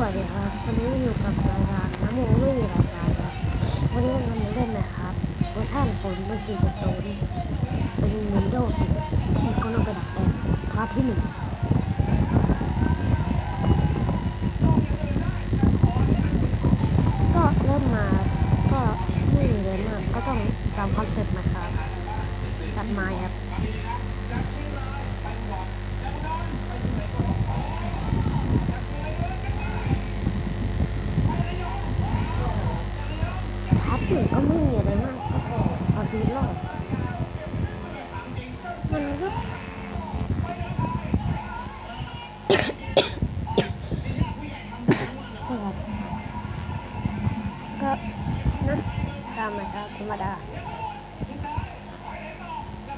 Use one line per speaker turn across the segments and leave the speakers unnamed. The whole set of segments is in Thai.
วัสดีครับวันนี้อยู่กับรายการน้ำมูไม่มีรายการครับวันนี้เรามาเล่นนะครับเวอร์ชันฝนเมื่อกี้จะโซนเป็นวินโดว์สิที่เขาลงกระดาษแดงพาร์ทที่หนึ่งก็เริ่มมาก็ไม่มีเลยมากก็ต้องตามคอนเซ็ปต์นะครับตัดไม้ครับ ตามนะครับธรรมดา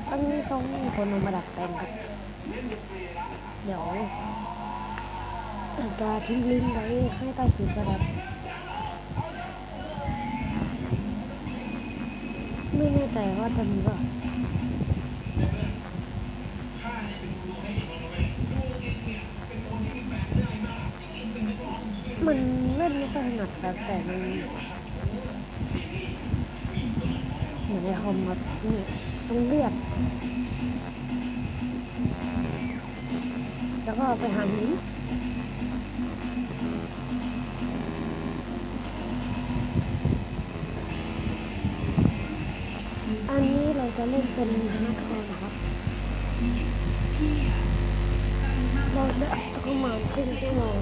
ต้องมีต้องมีคนมาดัดแปลงครับ เดี๋ยวจะทิ้งลิงก์ไว้ให้ใต้คลิปนะครับไม่แน่ใจว่าจะมีว่ามันเล่นไม่ค่อยถนัดครับแต่มัน อนในคอมครับนี่ต้องเลือกแล้วก็ไปหั่นนี้อันนี้เราจะเล่นเป็นฮาร์ดคอร์นะครับ เราจะประมาณครึ่งชั่วโมง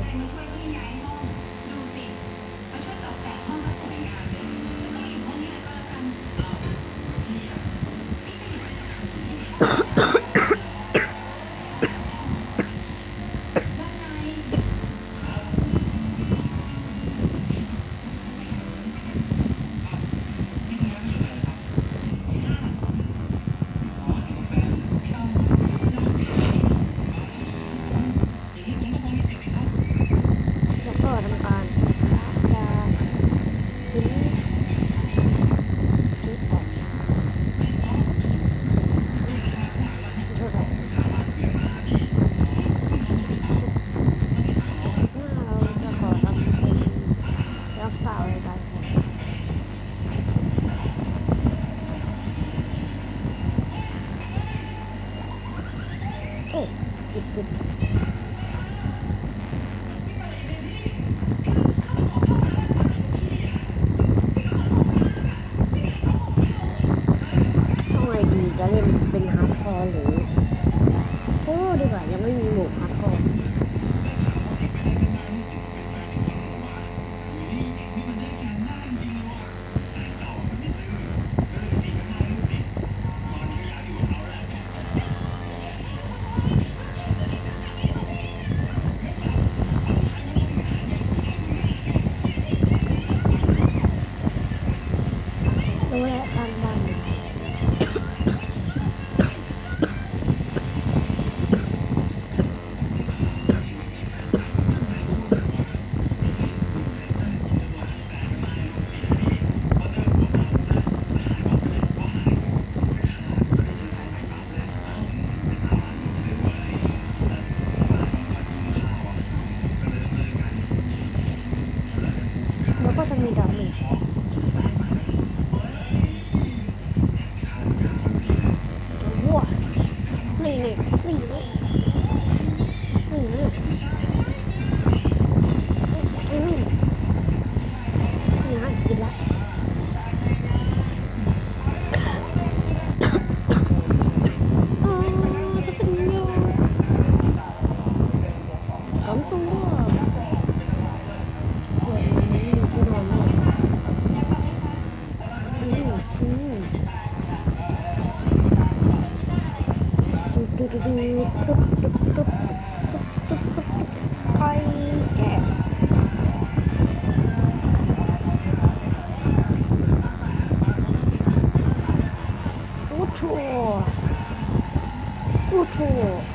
そう。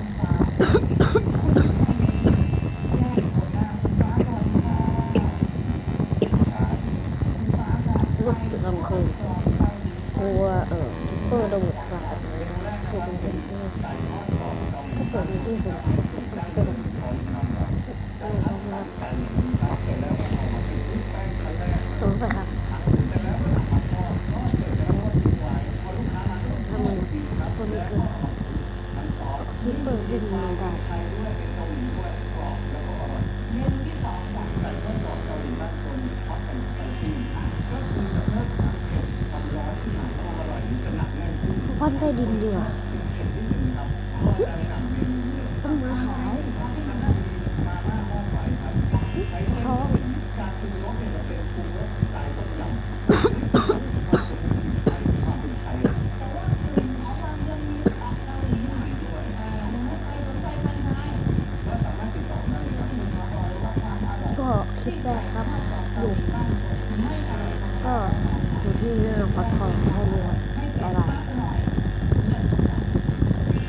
ลองคือกลัวออคิปเอร์โดนกว่าถูกเป็นเพื่อนถ้าเกิดมีที่สุดก็เกิดเออเอาละสูงไปครับทำไมคนณคือ ที่เปิดเห็นมาได้วันใต้ดินเดียว